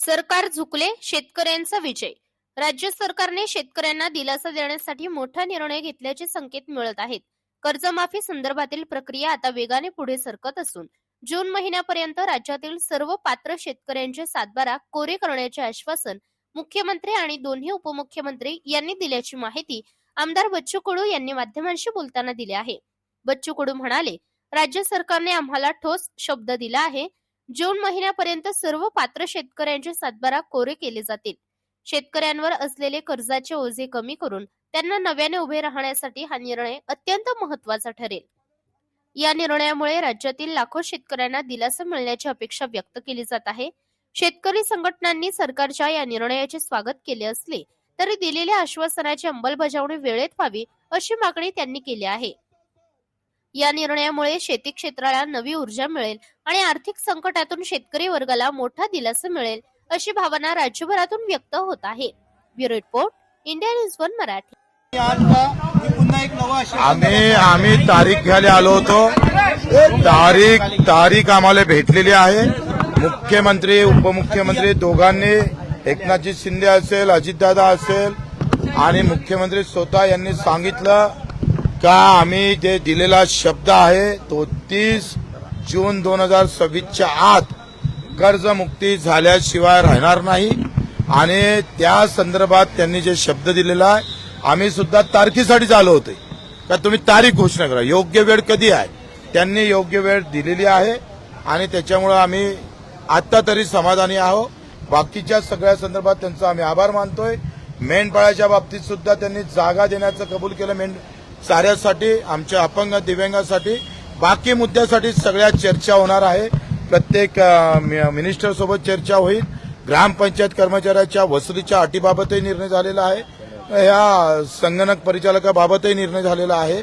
सरकार झुकले शेतकऱ्यांचा विजय. राज्य सरकारने शेतकऱ्यांना दिलासा देण्यासाठी मोठा निर्णय घेतल्याचे संकेत मिळत आहेत. कर्जमाफी संदर्भातील प्रक्रिया आता वेगाने पुढे सरकत असून जून महिन्यापर्यंत राज्यातील सर्व पात्र शेतकऱ्यांचे सातबारा कोरे करण्याचे आश्वासन मुख्यमंत्री आणि दोन्ही उपमुख्यमंत्री यांनी दिल्याची माहिती आमदार बच्चू कडू यांनी माध्यमांशी बोलताना दिली आहे. बच्चू कडू म्हणाले राज्य सरकारने आम्हाला ठोस शब्द दिला आहे. जून महिन्यापर्यंत सर्व पात्र शेतकऱ्यांचे सातबारा कोरे केले जातील. शेतकऱ्यांवर असलेले कर्जाचे ओझे कमी करून त्यांना नव्याने उभे राहण्यासाठी हा निर्णय अत्यंत महत्त्वाचा ठरेल. या निर्णयामुळे राज्यातील लाखो शेतकऱ्यांना दिलासा मिळण्याची अपेक्षा व्यक्त केली जात आहे. शेतकरी संघटनांनी सरकारच्या या निर्णयाचे स्वागत केले असले तरी दिलेल्या आश्वासनाची अंमलबजावणी वेळेत व्हावी अशी मागणी त्यांनी केली आहे. या निर्णयामुळे शेती क्षेत्राला नवी ऊर्जा मिळेल आणि आर्थिक संकटातून शेतकरी वर्गाला मोठा दिलासा मिळेल अशी भावना राज्यभरातून व्यक्त होत आहे. Bureau report India news one Marathi. आम्ही आम्ही तारीख घ्यायला आलो होतो. तारीख तारीख आम्हाला भेटलेली आहे. मुख्यमंत्री उपमुख्यमंत्री दोघांनी एकनाथजी शिंदे असेल अजितदादा असेल आणि मुख्यमंत्री स्वतः यांनी सांगितलं का आम्ही जे दिलेला शब्द आहे तो तीस जून दोन हजार सव्वीसच्या आत कर्जमुक्ती झाल्याशिवाय राहणार नाही. आणि त्या संदर्भात त्यांनी जे शब्द दिलेला आहे आम्ही सुद्धा तारखेसाठीच आलो होते. का तुम्ही तारीख घोषणा करा. योग्य वेळ कधी आहे? त्यांनी योग्य वेळ दिलेली आहे आणि त्याच्यामुळे आम्ही आत्ता तरी समाधानी आहोत. बाकीच्या सगळ्या संदर्भात त्यांचा आम्ही आभार मानतोय. मेंढपाळाच्या बाबतीत सुद्धा त्यांनी जागा देण्याचं कबूल केलं. मेंढ साऱ्यासाठी आमच्या अपंग दिव्यांगासाठी बाकी मुद्द्यासाठी सगळ्या चर्चा होणार आहे. प्रत्येक मिनिस्टर सोबत चर्चा होईल. ग्रामपंचायत कर्मचाऱ्याच्या वसुलीच्या अटीबाबतही निर्णय झालेला आहे. ह्या संगणक परिचालकाबाबतही निर्णय झालेला आहे.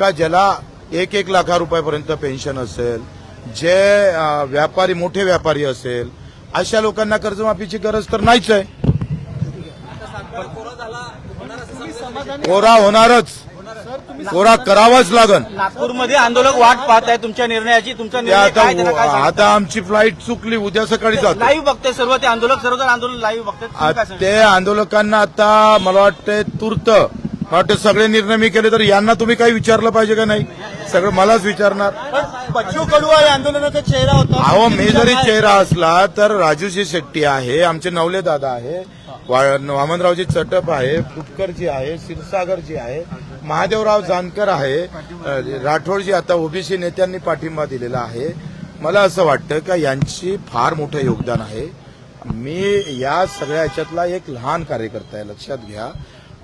का ज्याला एक एक लाखा रुपयापर्यंत पेन्शन असेल जे व्यापारी मोठे व्यापारी असेल अशा लोकांना कर्जमाफीची गरज तर नाहीच आहे. कोरा होणारच. कोरा करावाच लागन. नागपूरमध्ये आंदोलक वाट पाहत आहे तुमच्या निर्णयाची. तुमचा निर्णय आता आमची फ्लाईट चुकली उद्या सकाळी जातो. लाईव्ह बघते सर्व ते आंदोलक सर्वजण आंदोलन लाईव्ह सांगता? ते आंदोलकांना आता मला वाटतंय तूर्त मला वाटतं सगळे निर्णय मी केले तर यांना तुम्ही काही विचारलं पाहिजे का नाही? सगळं मलाच विचारणार. बच्चू कडू हा या आंदोलनाचा चेहरा होता. अहो मी जरी चेहरा असला तर राजूजी शेट्टी आहे आमचे नवले दादा आहे वामनरावजी चटप आहे फुटकरजी आहे क्षीरसागरजी आहे महादेवराव जानकर आहे राठोडजी आता ओबीसी नेत्यांनी पाठिंबा दिलेला आहे. मला असं वाटतं का यांची फार मोठं योगदान आहे. मी या सगळ्या याच्यातला एक लहान कार्यकर्ता आहे लक्षात घ्या.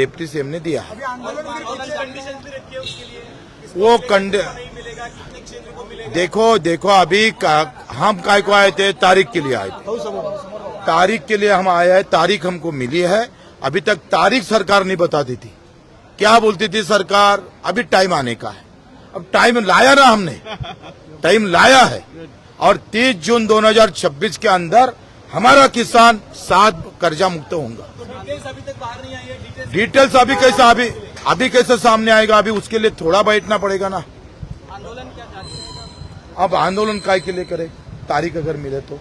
डिप्टी सीएम ने दिया है। वो कंड देखो देखो अभी का, हम काय को आए थे? तारीख के लिए आए थे। तारीख के लिए हम आए हैं तारीख हमको मिली है। अभी तक तारीख सरकार नहीं बताती थी। क्या बोलती थी सरकार? अभी टाइम आने का है। अब टाइम लाया ना हमने। टाइम लाया है। और 30 जून 2026 के अंदर हमारा किसान सात कर्जा मुक्त होगा। डिटेल्स अभी कैसे अभी अभी कैसे सामने आएगा अभी उसके लिए थोड़ा बैठना पड़ेगा ना। आंदोलन अब आंदोलन काय के लिए करे? तारीख अगर मिले तो।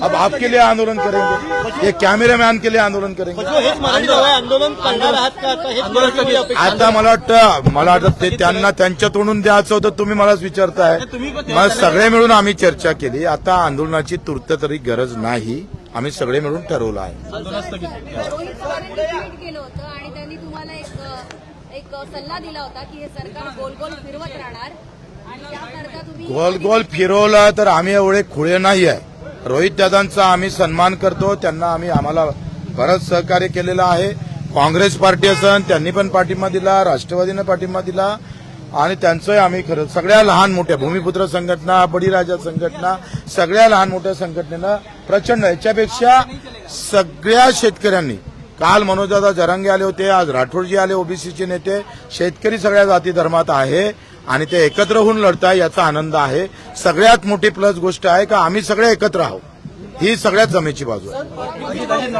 अब आपके लिए आंदोलन करेंगे। ये कैमरे मैन के लिए आंदोलन करेंगे। आंदोलन करणार आहात का? आता मला वाटतं मला वाटतं ते त्यांना त्यांच्या तोंडून द्यायचं होतं तुम्ही मलाच विचारताय. मग सगळे मिळून आम्ही चर्चा केली. आता आंदोलनाची तूर्त तरी गरज नाही. आम्ही सगळे मिळून ठरवलं आहे. रोहित पवारांनी ट्विट केलं होतं आणि त्यांनी तुम्हाला एक अ, एक सल्ला दिला होता की हे सरकार गोल गोल फिरवत राहणार. आणि त्याकरता तुम्ही गोल गोल फिरवलं तर आम्ही एवढे खुळे नाही आहे रोहित दादांचा आम्ही सन्मान करतो त्यांना आम्ही आम्हाला बरंच सहकार्य केलेलं आहे. काँग्रेस पार्टी असन त्यांनी पण पाठिंबा दिला राष्ट्रवादीनं पाठिंबा दिला. आणि त्यांचंही आम्ही खरं सगळ्या लहान मोठ्या भूमिपुत्र संघटना बळीराजा संघटना सगळ्या लहान मोठ्या संघटनेनं प्रचंड याच्यापेक्षा सगळ्या शेतकऱ्यांनी काल मनोजदादा जरांगे आले होते आज राठोडजी आले ओबीसीचे नेते शेतकरी सगळ्या जाती धर्मात आहे. आणि ते एकत्र होऊन लढताय याचा आनंद आहे. सगळ्यात मोठी प्लस गोष्ट आहे का आम्ही सगळे एकत्र आहोत. ही सगळ्यात जमेची बाजू आहे.